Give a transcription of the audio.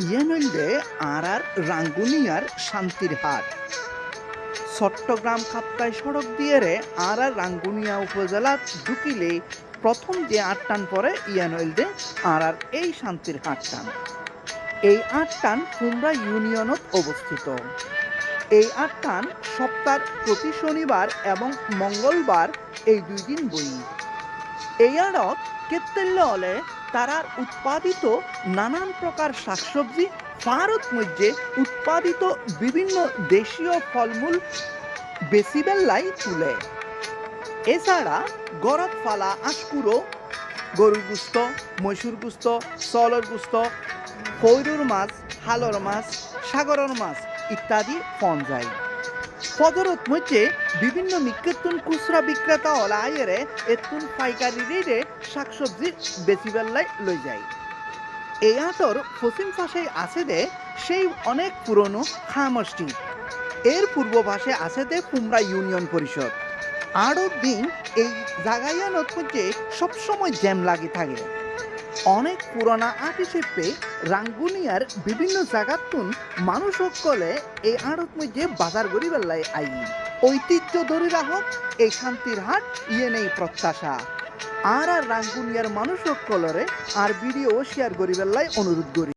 ইয়েনইলদে আর আর রাঙ্গুনিয়ার শান্তির হাট। চট্টগ্রাম খাপ্তাই সড়ক দিয়ে রে আর আর রাঙ্গুনিয়া উপজেলা ঢুকিলে প্রথম যে আটটান পরে ইয়ানইলদে আর আর এই শান্তির হাটটান এই আটটান কুমড়া ইউনিয়নত অবস্থিত। এই আটটান সপ্তাহ প্রতি শনিবার এবং মঙ্গলবার এই দুই দিন বই এই আড়ত কেত্তেল্য হলে তারার উৎপাদিত নানান প্রকার শাকসবজি ভারত মধ্যে উৎপাদিত বিভিন্ন দেশীয় ফলমূল বেসিবেল্লাই তুলে। এছাড়া গরত ফালা আশকুরো গরুর গুস্ত মৈশুর গুস্ত সলর গুস্ত কৈরুর মাছ, হালর মাছ, সাগরের মাছ ইত্যাদি ফন যায়। ফদরত মধ্যে বিভিন্ন মিকেতুন খুচরা বিক্রেতা হলা আয়েরে এতুন পাইকারি রেটে শাকসবজি বেশি বেল্লাই লই যায়। এই আটর পশ্চিম পাশে আছে দে, সেই অনেক পুরনো খামষ্টি। এর পূর্ব পাশে আছে দে কুমড়া ইউনিয়ন পরিষদ। আরও দিন এই জাগাইয়ানত মধ্যে সবসময় জ্যাম লাগি থাকে। অনেক পুরোনা আট হিসেবে রাঙ্গুনিয়ার বিভিন্ন জায়গাতুন মানুষ সকলে এই আড়ত মধ্যে বাজার করি বেলায় আই ঐতিহ্য ধরে রাখক এই শান্তির হাট ইয়ে নেই প্রত্যাশা। আর আর রাঙ্গুনিয়ার মানুষ সকলরে আর ভিডিও শেয়ার করি বেলায় অনুরোধ করি।